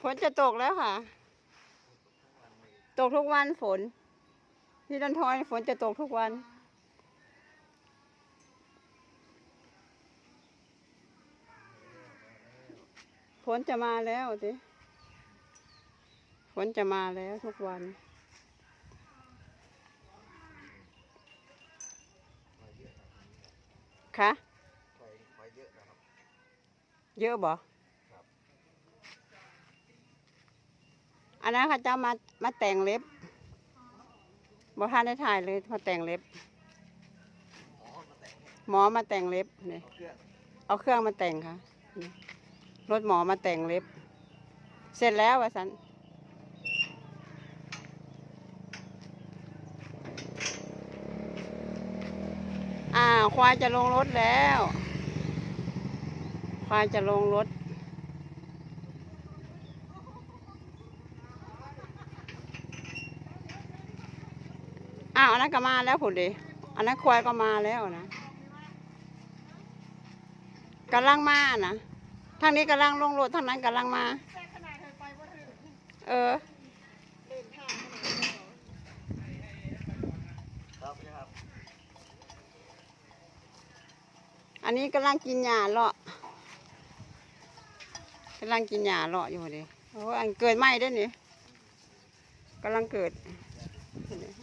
ฝนจะตกแล้วค่ะ ตกทุกวันฝน ที่ดันทอยฝนจะตกทุกวัน ฝนจะมาแล้วสิฝนจะมาแล้วทุกวันคะไฟไฟเยอะนะครับ เย อันนั้นเขาเจ้ามามาแต่งเล็บบ่ท่านได้ถ่ายเลยมาแต่งเล็บ หมอมาแต่งเล็บเนี่ยเอาเครื่องมาแต่งค่ะ รถหมอมาแต่งเล็บ เสร็จแล้ววะสันอ่าควายจะลงรถแล้ว ควายจะลงรถ อ้าวอั นั้นก็มาแล้วผุดดิอันนั้นควายก็มาแล้วนะกำลังมานะทางนี้กำลังลงรถทางนั้นกำลังมา เออครับอันนี้กำลังกินหญ้าเลาะกำลังกินหญ้าเลาะอยู่ดีโอ้อันเกิดไหมได้นี่กำลังเกิด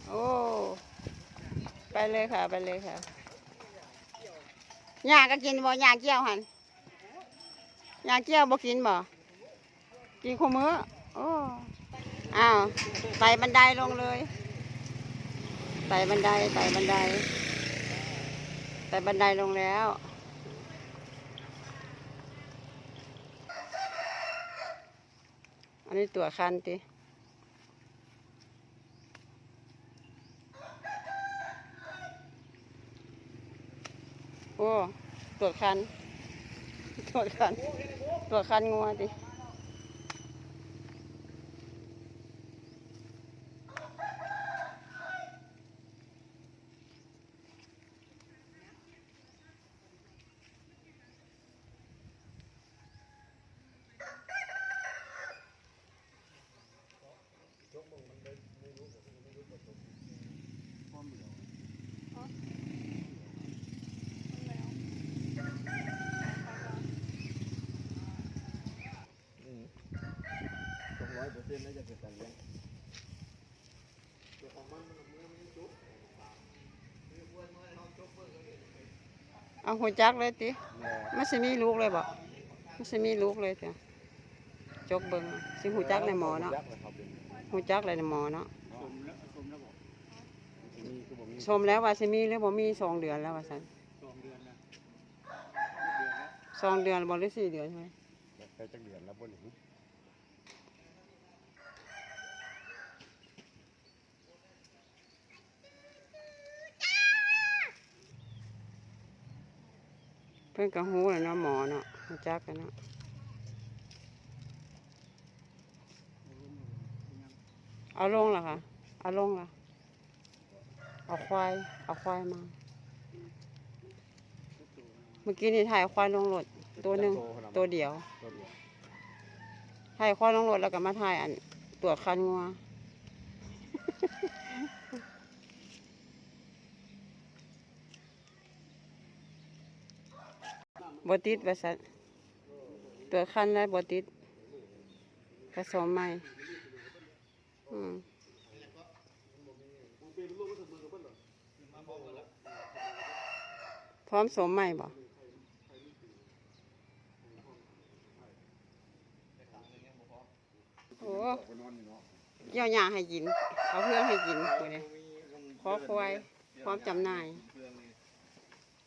โอ้ ไปเลยค่ะ ไปเลยค่ะหญ้าก็กินบ่หญ้าเกี้ยวหันหญ้าเกี้ยวบ่กินบ่กินคู่มื้อโอ้อ้าวไต่บันไดลงเลยไต่บันไดไต่บันไดไต่บันไดลงแล้วอันนี้ตัวคันติ โอ้ตัวคันตัวคันตัวคันงัวดิอืมส องร้อยเปอร์เซ็นน่าจะเกิดการเลี้ยงตัวของมันมันมือมันยังจุ๊บเอาหัวจักเลยติแม่มันสิมีลูกเลยบ่มันสิมีลูกเลยจ้ะจกเบิ่งสิหูจักในหมอเนาะยักษ์เลยครับเป็นหูจักเลยในหมอเนาะสมแล้วสมแล้วบอกมีคือบอกมีชมแล้วว่าสิมีหรือบ่มีสองเดือนแล้วว่าซั่นสองเดือนแล้วสองเดือนบ่หรือสี่เดือนใช่ไหมไปจักเดือนแล้วบนหนึ่ง เพิ่นก็ฮู้แล้วเนาะหมอเนาะจักกันเนาะเอาลงล่ะคะเอาลงล่ะเอาควาย เอาควายมา เมื่อกี้นี่ถ่ายควายลงรถตัวหนึ่งตัวเดียวตัวเดียวถ่ายควายลงรถแล้วก็มาถ่ายอันตัวคันงัว บติดว่าสันตัวคันแล้วบติดผสมใหม่อืมพร้อมสมใหม่บ่โอ้เกี่ยวหญ้าให้กิน เอาเพื่อนให้กินกูเนี่ยขอควายพร้อมจำหน่าย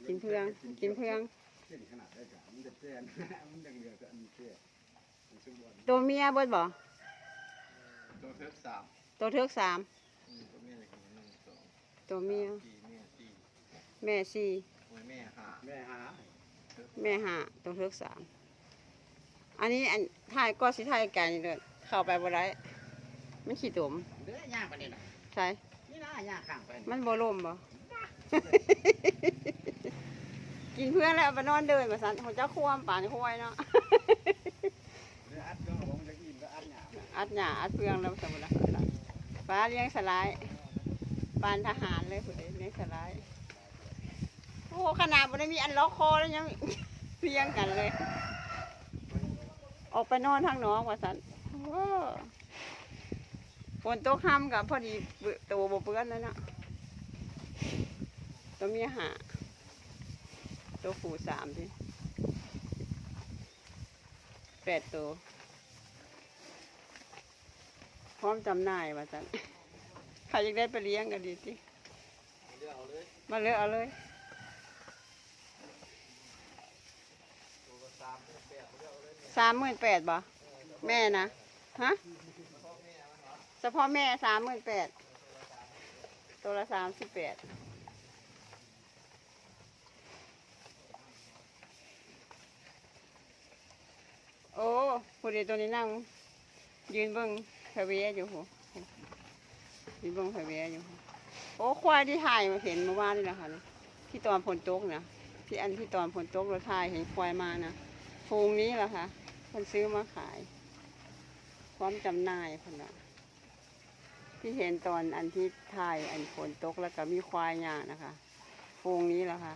กินเพื่อง กินเพื่อง เส้นขนาดได้กับมันจะแจ้น มันยังเหลือแต่อันนี้แค่มันซึ่งบนตัวเมียเบิดบ่ตัวเทิร์กสามตัวเทือกสามอืมตัวเมียอะไรกันหนึ่งสองตัวเมียสี่เมียสี่แม่สี่โอ้ยแม่ห้าแม่ห้าแม่ห้าตัวเทือกสามอันนี้อันถ่ายก็สิถ่ายไก่นี่เลยเข้าไปบ่ได้มันขี้ตุ่มเด้อย่างไปนี่นะใช่นี่นะย่างข้างไปมันบ่ล่มบ่ กินเพื่อนแล้วไปนอนเดินมาสันของเจ้าควมป่านควายเนาะเดี๋ยวอัดก็ผมจะอิ่มก็อัดอัดหญ้าอัดเฟืองแล้วสมมุติละฟ้าเลี้ยงสลายปานทหารเลยผู้ใดเลี้ยงสลายโอ้ขนาดบ่ได้มีอันล็อกคอแล้วยังเลี้ยงกันเลย ออกไปนอนทางน้องว่าสันฝนตกค่ำกับพอดีเปื้อตัวบเปื้อนแล้วเนะตัวมีหา ตัวผูสามดิแปดตัว พร้อมจำหน่ายว่าสันใครอยากได้ไปเลี้ยงกันดีสิเดี๋ยวเอาเลยมาเลยเอาเลยตัวละสามแปดเดี๋ยวเอาเลยเนี่ยสามหมื่นแปดบ่แม่นะ ฮะเฉพาะแม่สามหมื่นแปดตัวละสามสิบแปด โอ้ผู้เดียวตัวนี้นั่ง ยืนเบิ้งพะเวอยู่หูยืนเบิ้งพะเวอยู่หูโอ้ควายที่ถ่ายมาเห็นเมื่อวานนี่แหละค่ะที่ตอนฝนตกนะที่อันที่ตอนฝนตกเราถ่ายเห็นควายมานะฟูงนี้แหละค่ะคนซื้อมาขาย พร้อมจำหน่ายคนละที่เห็นตอนอันที่ถ่ายอันฝนตกแล้วก็มีควายย่างนะคะฟูงนี้แหละค่ะ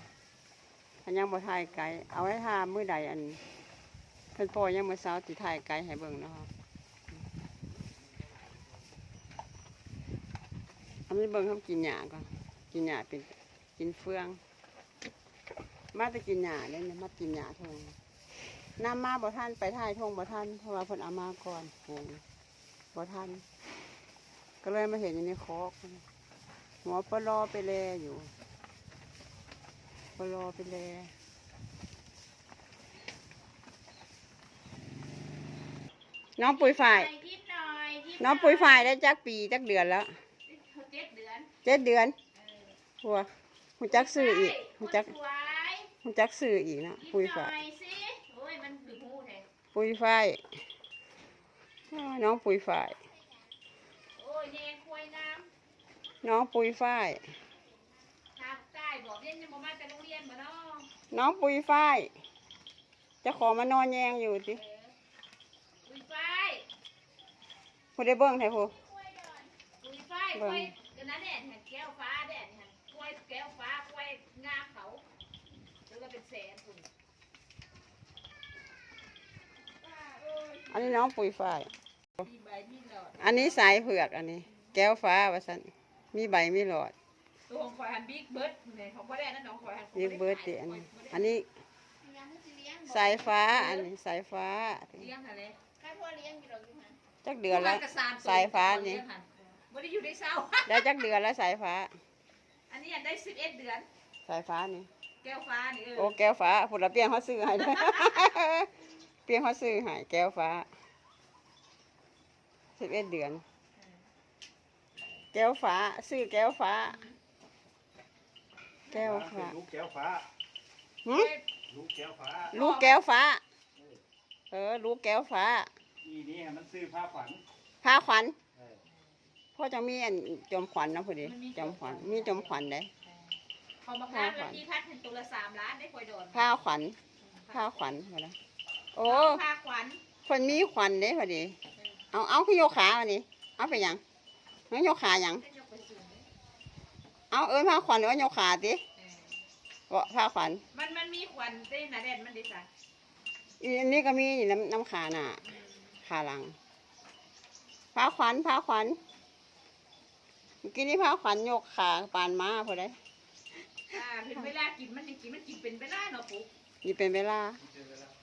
อันยังบ่ถ่ายไกลเอาไว้ทาเมื่อใดอัน เพิ่นปล่อยยังเมื่อเช้าสิถ่ายไกลให้เบิ่งเนาะคะอันนี้เบิ่งเขากินหญ้าก่อนกินหญ้าเป็นกินเฟือง มาแต่กินหญ้าเนี่ยนะมากินหญ้าทงนำมาบ่ท่านไปท่ายทงบ่ท่านเพราะว่าเพิ่นเอามาก่อนปรุงบ่ท่านก็เลยมาเห็นอยู่ในคอกหัวปลอไปแลอยู่ปลอไปแล น้องปุยฝ่ายยิ้มหน่อยยิ้มน้องปุยฝ่ายได้จักปีจักเดือนแล้วเจ็ดเดือนเจ็ดเดือนหัวหูจักซื้ออีกหูจักคนสวยหูจักซื้ออีกนะยิ้มปุยหน่ฝ้าอยยสิโอ้ยมันดึกหูแท้ปุยฝ้ายอ้อน้องปุยฝ้าย โอ้ยแยงควายน้น้องปุยฝ้ายำทางใต้บอกเรียนยังบ่มาแต่โรงเรียนบ่เนาะน้องปุยฝ้ายเจะขอมานอนแยงอยู่สิเออปุยไฟ ผู้ได้เบิ้งไทผู้ปุยไฟกล้วยกันนั้นแดดหันแก้วฟ้าแดดหันกล้วยแก้วฟ้ากล้วยงามเขาตัวละเป็นแสนคุณอันนี้น้องปุยฝ้ายมีใบมีหลอดอันนี้สายเผือกอันนี้ แก้วฟ้าวะสันมีใบมีหลอดตัวของข่อยหันบิ๊กเบิร์ดเนี่ยของพ่อแดดนั่นน้องข่อยหันมีเบิร์ดติอันนี้อันนี้ สายฟ้าอันนี้สายฟ้าเลี้ยงอะไร จักเดือนแล้วประมณกระมตัวสายฟ้านี่ ไม่ได้อยู่ในเศร้าได้จักเดือนแล้วสายฟ้า อันนี้ได้สิบเอ็ดเดือน สายฟ้านี่ แก้วฟ้านี่เออโอ้แก้วฟ้าผุดละเปียงเขาซื้อให้ด้วยเปียงเขาซื้อให้แก้วฟ้าสิบเอ็ดเดือน แก้วฟ้าซื้อแก้วฟ้า แก้วฟ้าลูกแก้วฟ้าหึลูกแก้วฟ้าลูกแก้วฟ้า เออ ลูกแก้วฟ้า อีนี่ให้มันซื้อผ้าขวัญพาขวัญเออพ่อจะมีอันจอมขวัญนะพอดีจอมขวัญมีจอมขวัญได้เขามาค้าวันที่พัดเป็นตัวละสามล้านได้คอยโดนพาขวัญพาขวัญพอละโอ้พาขวัญคนมีขวัญได้พอดี เอาเอาขึ้นโยกขาอันนี้เอาไปหยังงั้นโยกขาหยังได้ยกไปสูงเอาเอิ้นผ้าขวัญเอิ้นโยกขาติเออว่าผ้าขวัญมันมันมีขวัญได้หนาแดนมันได้จ้ะอีอันนี้ก็มีนี่น้ำน้ำขาหน้า ขาหลังผ้าขวัญผ้าขวัญเมื่อกี้นี่ผ้าขวัญโยกขาปานม้าพอได้อ่าเป็นเวลากินมันจริงๆมันกินเป็นเวลาเนาะปุ๊กนี่เป็นเวลา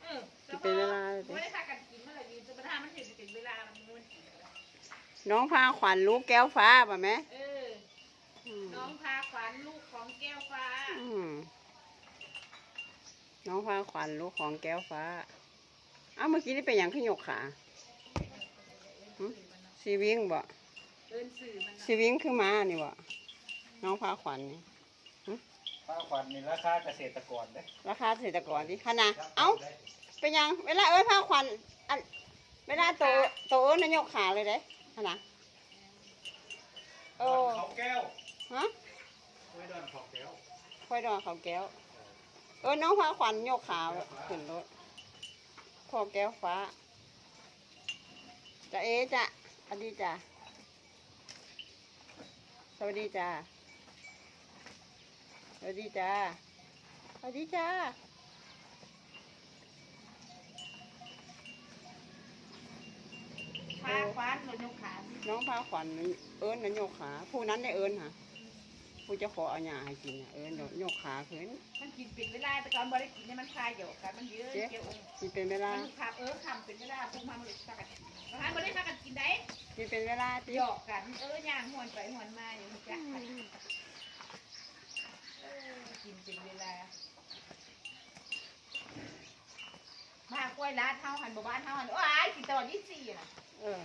เออกินเป็นเวลาเลย ไม่ได้พากันกินเมื่อไหร่ดีจะประทานมันเห็นเป็นเวลามันมันน้องผ้าขวัญลูกแก้วฟ้าป่ะแม่เออ อืมน้องพาขวัญลูกของแก้วฟ้า อืมน้องผ้าขวัญลูกของแก้วฟ้าเอ้าเมื่อกี้นี่เป็นหยังขึ้นโยกขา หึซีวิ่งบ่เดินสื่อมันซีวิ่งขึ้นมานี่บ่น้องผ้าขวัญนี่ผ้าขวัญนี่ราคาเกษตรกรเด้ราคาเกษตรกรดิขนาดเอ้าเป็นยังเวลาเอ้ยผ้าขวัญอันเวลาโตโตเอ้ยนายกขาเลยเด้ขนาดโอ้เขาแก้วฮะไว้ดอนเขาแก้วค่อยดอนเขาแก้วเออน้องผ้าขวัญยกขาขึ้นรถพ่อแก้วฟ้า จะเอจ้ะสวัสดีจ้ะสวัสดีจ้ะสวัสดีจ้ะสวัสดีจ้าฟ้าคว้านรถยกขาน้องพาขวัญเอิญนะโยกขาผู้นั้นได้เอิญค่ะผู้จะขอเอาหยาให้กินน่ะเอิญเดี๋ยวโยกขาขึ้นมันกินเป็นเวลาแต่ก่อนบ่ได้กินเนี่ยมันคลายเดี๋ยวกันมันเยอะเกี่ยวองค์กินเป็นเวลามันขับเออคำเป็นเวลาพวกมันบ่ได้สัก กันบางครั้งบ่ได้สักกันกินได้กินเป็นเวลาติหยอกกัน เออย่างหวนไปหวนมาอยู่จ้ะเออกินเป็นเวลา มากล้วยร้านเท่าหันบ่บ้านเท่าหันโอ้ยกินตลอดยี่สี่น่ะเออ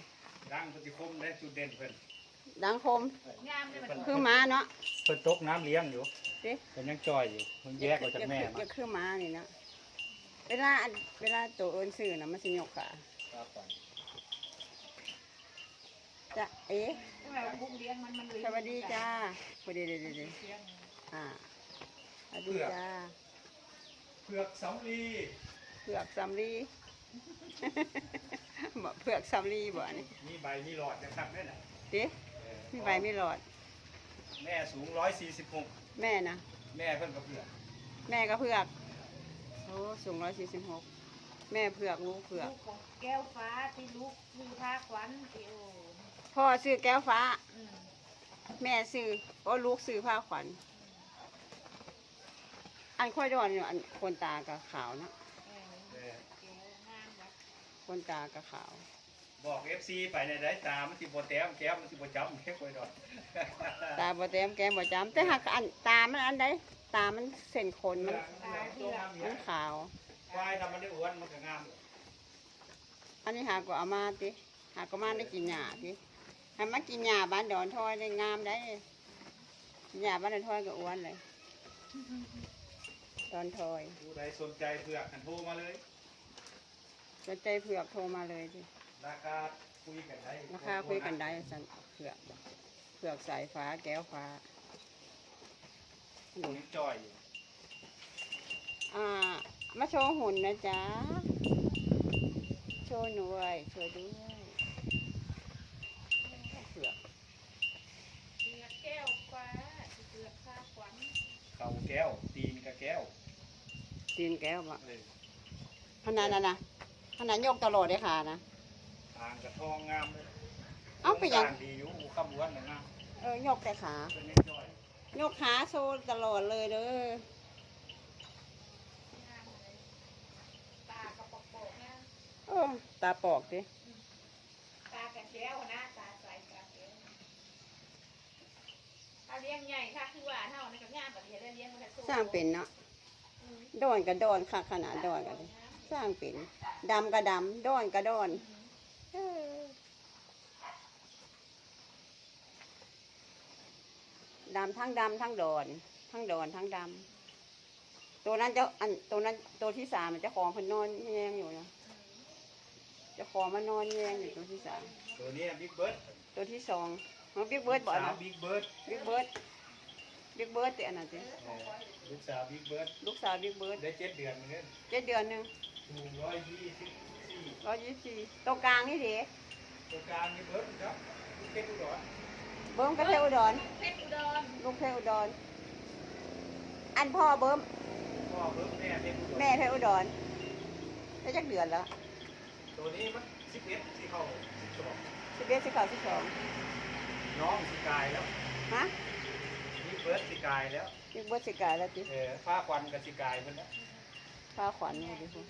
ดังปฏิคมได้จุดเด่นเพิ่นดังคมงามเลยมันคือหม้าเนาะเพิ่นตกน้ำเลี้ยงอยู่สิเพิ่นยังจอยอยู่มันแยกออกจากแม่จะมาจะคือหม้านี่นะเวลาอันเวลาตัวเอิญซื้อนะมันสิโยกขาครับผม จะเอ๊ะทำไมบุ้งเลี้ยงมันมันเลยสวัสดีจ้าสวัสดีเดี๋ยวเดี๋ยวเดี๋ยวเลี้ยงอ่าสวัสดีจ้าเผือกสำลีเผือกซัมลีบ่เผือกซัมลีบ่นี่มีใบมีหลอดนะครับนั่นน่ะสิเออมีใบมีหลอด แม่สูง146แม่นะแม่เพิ่นก็เผือกแม่ก็เผือกโอ้สูงร้อยสี่สิบหกแม่เผือกลูกเผือกลูกของแก้วฟ้าที่ลูกคือผ้าขวัญที่โอ้ พ่อซื้อแก้วฟ้าอืมแม่ซื้อโอ้ลูกซื้อผ้าขวัญ อันค่อยดอนอยู่อันคนตากับขาวนะเออเออแก้วงามวะคนตากับขาว บอก FC ไปในได้ตามันสิบ่แต้มแก้มมันสิบ่จำแค่ค่อยดอกตาบ่เต็มแก้มบ่จำแต่หากอันตามันอันใดตามันเส้นขนมันตาเผือกมันขาวควายทำมันได้อ้วนมันก็งาม อันนี้หาก็เอามาติหาก็มาได้กินหญ้าติ ให้มากินหญ้าบ้านดอนทอยได้งามได้กินหญ้าบ้านดอนทอยก็อ้วนเลยตอนทอยผู้ใดสนใจเผือกกันโทรมาเลย สนใจเผือกโทรมาเลยดิราคาคุยกันได้ราคาคุยกันได้สันเผือกเผือกสายฟ้าแก้วฟ้าหนุนจอยอยู่อ่ามาโชว์หุ่นนะจ๊ะ โชว์หน่วยโชว์ด้วยเผือก เผือกแก้วฟ้าเผือกผ้าขวัญ เข่าแก้ว ตีนกับแก้วตีนแก้วบ่เออขนาดนั้นนะขนาดยกตลอดเลยค่ะนะ ทางกระทองงามเลยเอาไปยังโครสร้ดีอยู่อูคำอ้วนนะงามเออยกแต่ขา เป็นเล็กจอยยกขาโชว์ตลอดเลยเด้องามเลยตากระปอกๆนะเออตาปอกดิตากระแก้วนะตาใสตาแก้ว ถ้าเลี้ยงใหญ่ถ้าคือว่าเท่านั้นก็งามกว่าเลี้ยงเลี้ยงมันก็สู้สร้างเป็นเนาะอืมดอนกับดอนค่ะขนาดดอนกันดิสร้างเป็นดำกับดำดอนกับดอนเออดำทั้งดำทั้งดอนทั้งดอนทั้งดำตัวนั้นเจ้าอันตัวนั้นตัวที่สามมันเจะของเพนนอนแยงอยู่นะเจะของมันนอนแยงอยู่ตัวที่สามตัวนี้บิ๊กเบิร์ดตัวที่สองมัน บิ๊กเบิร์ดบ่อสานะวบิ๊กเบิร์ดบิ๊กเบิร์ดบิ๊กเบิร์ดแต่อันนั้นสิเออลูกสาวบิ๊กเบิร์ดลูกสาวบิ๊กเบิร์ดได้เจ็ดเดือนเหมือนกันเจ็ดเดือนหนึ่งสูงร้อยยี่สิบสี่ร้อยยี่สิบสี่ตรงกลางนี่ดิตัวกลางนี่เบิร์ดครับลูกเพชรอุดรเบิ้มกับเทอุดรเพชรอุดรลูกเทอุดรอันพ่อเบิ้มพ่อเบิร์ดแม่เพชรอุดรแม่เทอุดรได้จักเดือนแล้วตัวนี้มันสิบเอ็ดที่เข้าสิบสองสิบเอ็ดสิบเก้าสิบสอง น้องสิกายแล้วฮะบิ๊กเบิร์ดสิกายแล้วบิ๊กเบิร์ดสิกายแล้วจิเออผ้าควันกับสิกายมันแล้วฟ้าขวัญเลยดิคุณ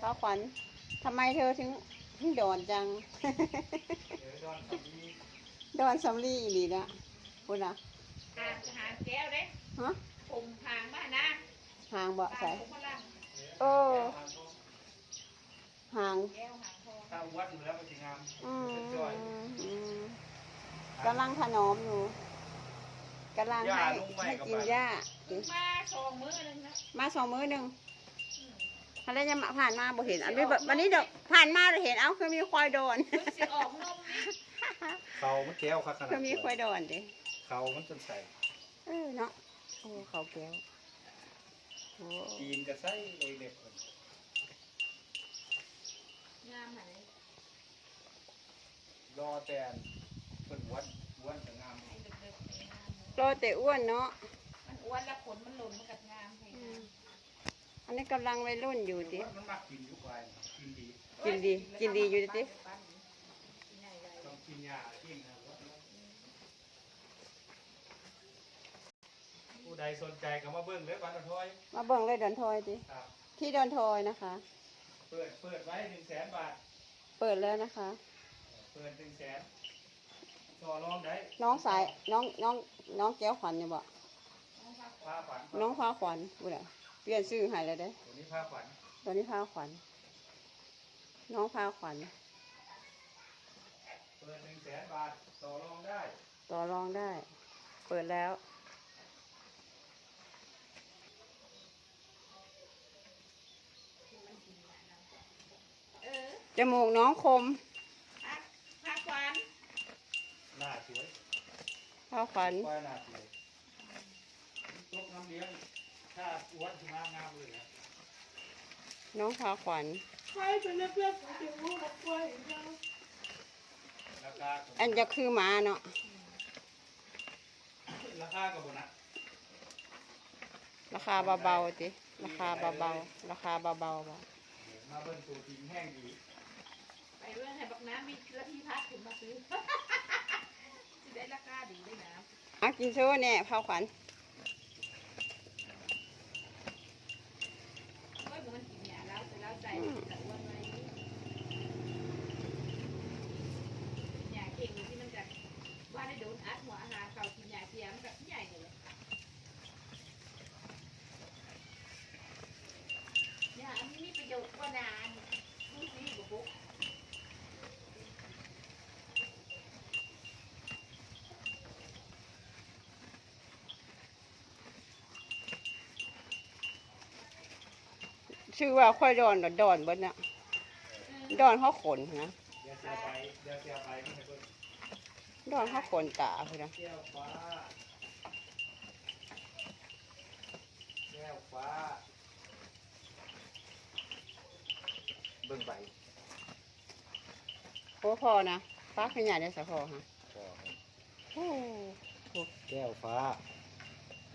ฟ้าขวัญทำไมเธอถึงถึงดอนจัง เออดอนสามีดอนสำลีอีหลีนะคุณนะหางหางแก้วเด้ฮะผมหางบ้านนะห่างเบาะหางใส่ผมพลังเออห่างแก้วหางทอง ถ้าวัดอยู่แล้วมันจะงามอืมเป็นจอยอืม กำลังถนอมอยู่กำลังให้ให้กินหญ้าถึงมาสองมื้อนึงนะมาสองมื้อหนึ่งอืมอะไรยังมาผ่านมาบ่เห็นอันนี้แบบวันนี้เดี๋ยวผ่านมาเราเห็นเอ้าคือมีควายโดนเพิ่งสิออกนมนี่เขามันแก้วครับขนาดคือมีควายโดนดิเขามันจนใส่เออเนาะโอ้เขาแก้วโอ้จีนกับไส้เลยเล็บคนงามไหนรอแต่ เป็นวันวันจะงามให้เด็กๆให้งามรอแต่อ้วนเนาะมันอ้วนแล้วขนมันหล่นมันกัดงามให้งามอันนี้กำลังวัยรุ่นอยู่ดิมันมักกินอยู่ไปกินดี กินดีกินดีอยู่ดิปั้นกินใหญ่ใหญ่ต้องกินยากินครับผู้ใดสนใจก็มาเบิ่งเลยบ้านทอยมาเบิ่งเลยดอนทอยดิครับ ที่ดอนทอยนะคะ เปิดเปิดไว้หนึ่งแสนบาท เปิดแล้วนะคะ เปิดหนึ่งแสน ต่อรองได้น้องสายน้องน้องน้องแก้วขวัญเนี่ยบอกผ้าฝันน้องพาขวัญบุญอะเปลี่ยนชื่อให้แล้วเด้ตัวนี้ผ้าฝันตอนนี้พาขวัญน้องพาขวัญเปิดหนึ่งแสนบาทต่อรองได้ต่อรองได้ เปิดแล้วเออจมูกน้องคม พักพักควัน หน้าสวย พาขวัญควายหน้าสวยตกน้ำเลี้ยงถ้าอ้วนขึ้นมางามเลยนะน้องพาขวัญใครเป็นเพื่อนของเด็กลูกนักกล้วยเราราคาก็อันจะคือหมาเนาะราคาก็บนะราคาเบาๆติราคาเบาๆราคาเบาๆบ่มาเบิ่งตัวจริงแห้งดี ไปเรื่องให้บักน้ำมีละที่พักถึงมาซื้อ จะได้ราคาดีด้วยนะ เอากินโซ่เนี่ยพาขวัญ กล้วยมันกินเนี่ยแล้วแต่แล้วใจแต่อ้วนไว้หยาเก่งที่มันจะว่าได้โดนอัดหัวอาหารเขากินหยาเทียมกับใหญ่เลยหยาอันนี้มีประโยชน์กว่านานดูสิบุบุ ชื่อว่าค่อยดอนดอนดอนเบดน่ะดอนเขาขนนะเดี๋ยวเสียไปเดี๋ยวเสียไปไม่ให้เบิ่งดอนเขาขนตาคือนะแก้วฟ้าแก้วฟ้าเบิ่งใบโอ้พอนะฟ้าขยายได้สักพอฮะโอ้แก้วฟ้า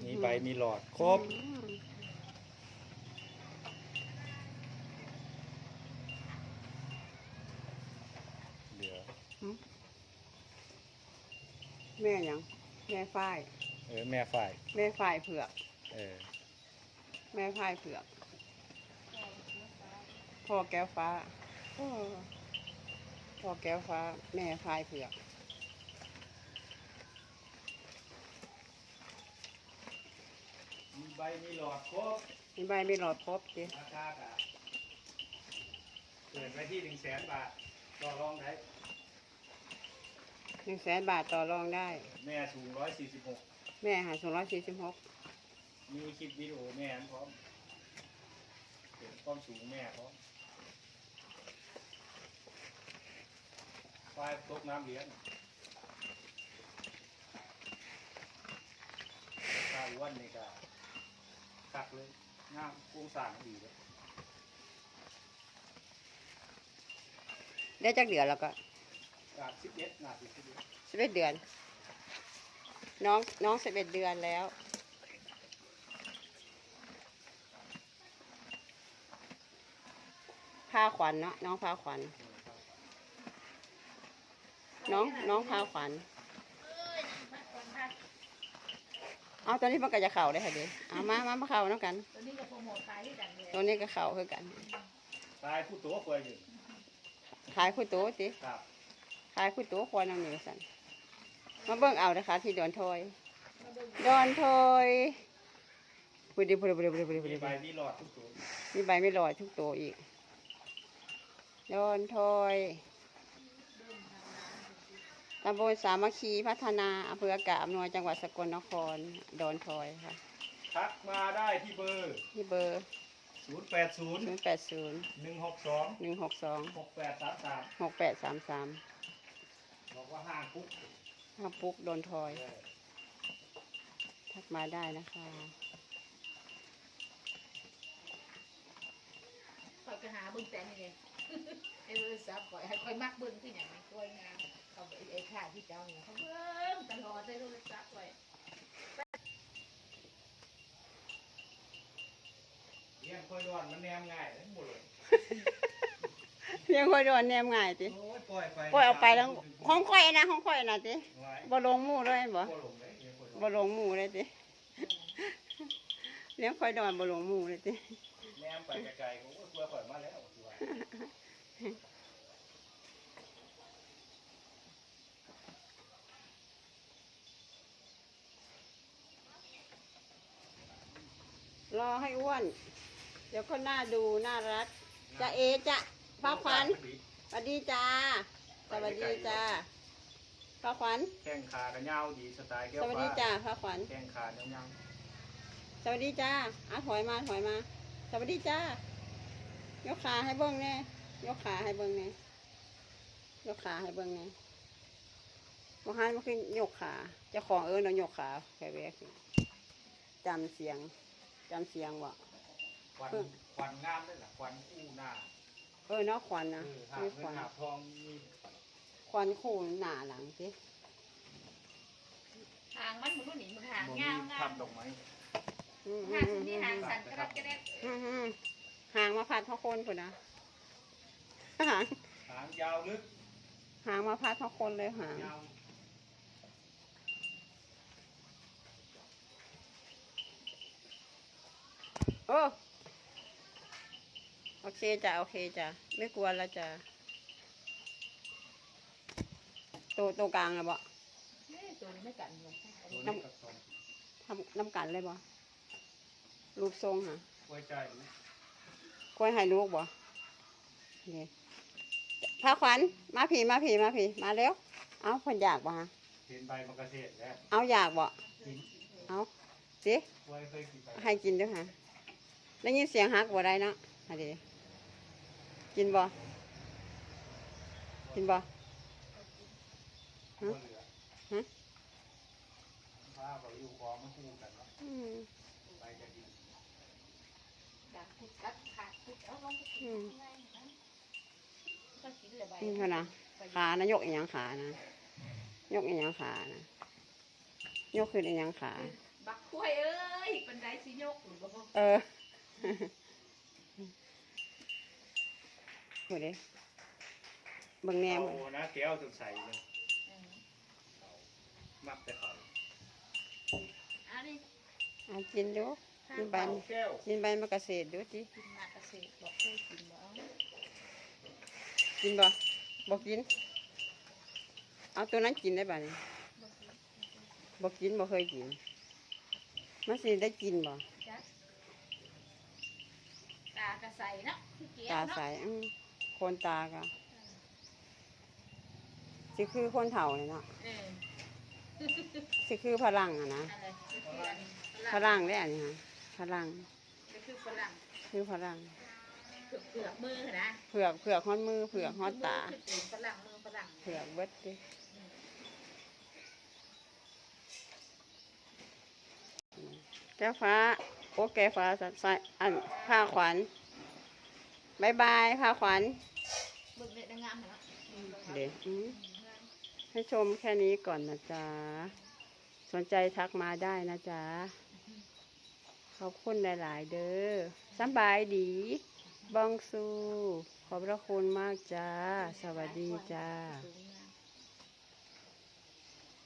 มีใบมีหลอด ครบ อืม เหลือ แม่หยังแม่ฝ้าย เออแม่ฝ่ายแม่ฝ้ายเผือก เออแม่ฝ้ายเผือกพ่อแก้วฟ้าโอ้พ่อแก้วฟ้า แม่ฝ้ายเผือก มีใบมีหลอดครบมีใบมีหลอดครบสิราคากะเกินไว้ที่หนึ่งแสนบาทต่อรองได้ หนึ่งแสนบาทต่อรองได้ แม่สูงร้อยสี่สิบหกแม่หาสองร้อยสี่สิบหกมีคลิปวิดีโอแม่พร้อมเห็นความสูงแม่พร้อมควายตกน้ำเลี้ยงถ้าอ้วนนี่ก็คักเลยงามโครงสร้างดีเลย ได้จักเดือนแล้วก็ กาดสิบเอ็ดนาทีสิบเอ็ดสิบเอ็ดเดือน น้องน้องสิบเอ็ดเดือนแล้ว พาขวัญเนาะน้องพาขวัญน้องน้องพาขวัญเอ้ยพักควันพักเอาตอนนี้มันก็จะเข่าได้ค่ะเดีเอามามามาเข่าน้ำกัน ตัวนี้ก็โปรโมทขายให้ดังเลยตัวนี้ก็เข่าคือกัน ตายผู้ตัวควายอยู่ขายคู่โต๊ะสิครับ ขายคู่โต๊ะควายน้ำหนึ่งสันมาเบิ่งเอานะคะ ที่ดอนทอย ดอนทอยพูดดิพูดดิพูดดิพูดดิพูดดิพูดมีดิใบมีหลอดทุกตัวมีใบไม่ลอยทุกตัวอีก ดอนทอยตำบลสามัคคีพัฒนาอำเภอกาบอำนวยจังหวัดสกลนคร ดอนทอยค่ะ ทักมาได้ที่เบอร์ ที่เบอร์ 0 8 0 0 8 0 1 6 2 1 6 2 6 8 3 3 6 8 3 3 บอกว่าห้างปุ๊บห้าปุ๊กโดนทอย ทักมาได้นะคะคอยไปหาเบิ้งแต่นี่เลยไอ้เบิ้งซับคอยให้คอยมักเบิ้งที่อย่างนี้กล้วยงามเขาเจ้าเนี่ยเขาเบิ่งตลอดได้รู้จักไว้เลี้ยงค่อยดอนมันแนมง่ายทั้งหมดเลย เลี้ยงควายดอนแนมง่ายติโอ้ยปล่อยไปปล่อยออกไปแล้วห้องค่อยนะห้องค่อยน่ะติไว้บ่ลงหมู่เลยบ่บ่ลงเลยเลี้ยงค่อยดอนบ่ลงหมู่เลยติเลี้ยงควายดอนบ่ลงหมู่เลยติแนมไปไกลๆก็โอ้ยกลัวข่อยมาแล้วกลัวรอให้อ้วน เดี๋ยวก็น่าดูน่ารักจะเอจะ พระขวัญสวัสดีจ้า สวัสดีจ้าพระขวัญแข้งขากันยาวดีสไตล์แก้วสวัสดีจ้าพระขวัญแข้งขายาวสวัสดีจ้าอะถอยมาถอยมา สวัสดีจ้ายกขาให้เบิ้งแน่ยกขาให้เบิ้งแน่ยกขาให้เบิ้งแน่บางครั้งมันคือยกขาเจ้าของเออเนาะยกขาแค่แวกสิจำเสียงจำเสียงบ่ๆควันควันงามด้วยล่ะควันคู่หน้าเออเนาะควันเอนะอหามีบคเงิวันนหาบทองมีควันคู่หน้าหลังสิหางมันมันรู้หนีมันหางบ่เงามีเงาทำดอกไม้อืมหางนี่หางสั่นกระดับกระเด็ดอืมอืมหางมาพัดเท่าคนพุ่นนะหางหางยาวลึกหางมาพัดเท่าคนเลยหาง ยาวโอ้ โอเคจ้ะโอเคจ้ะไม่กลัวแล้วจ้ะตัวตัวกลางอะบ่เฮ้ยตัวนี้ไม่กันเลยตัวนี้กับสองทำน้ำกันเลยบ่รูปทรงฮะไว้ใจกล้วยให้ลูกบ่นี่พระขวัญมาผีมาผีมาผีมาเร็วเอาเพิ่นอยากบ่ฮะเห็นใบมะเกษตรแล้วเอาอยากบ่กินเอาสิไว้เคยกินไปให้กินด้วยฮะได้ยินเสียงฮักบ่ได้เนาะฮะเดิ กินบ่ กินบ่บ่เหลือฮะว่าเขาอยู่กองมันคู่กันเนาะอืมไปจะกินดักคุดกัดขาดคุดเอาลงอืมก็กินเลยใบนี่เท่านะขานะยกอีหยังขานะ ยกอีหยังขานะ ยกขึ้นอีหยังขา บักกล้วยเอ้ยเป็นไดสิยกหรือบ่เออ โหเด้เบิ่งแนมเอานะแก้วถึงใส่เลยมักแต่เขาอันนี้อะกินดูข้ากิงนใบเอาแก้วกินใบมะกะเสดดูจิกินมาเกษตรบอกเคยกินบ่กินบ่บ่กิน เอาตัวนั้นกินได้บ่นี่บ่กินบ่เคยกินมันสิได้กินบ่จ้ะตากระใสเนาะขี้เกียจตาเนาะใสอืม คนตากะสิคือคนเฒ่าเลยเนาะเออสิคือพลังอะนะอะไรคืออันพลังได้อันนี้ฮะพลังคือฝรั่งคือพลังเผือกเผือกมือนะเผือกเผือกฮอดมือเผือกฮอดตามือคือฝรั่งมือฝรั่งเผือกเบิดดิแก้วฟ้า โอ้แก้วฟ้าใส่อันผ้าขวัญบายบายผ้าขวัญ เบิ่งเลยงามเหรอ เดี๋ยวให้ชมแค่นี้ก่อนนะจ๊ะ สนใจทักมาได้นะจ๊ะ ขอบคุณหลาย ๆ เด้อสบายดี บองซู ขอบพระคุณมากจ้า สวัสดีจ้า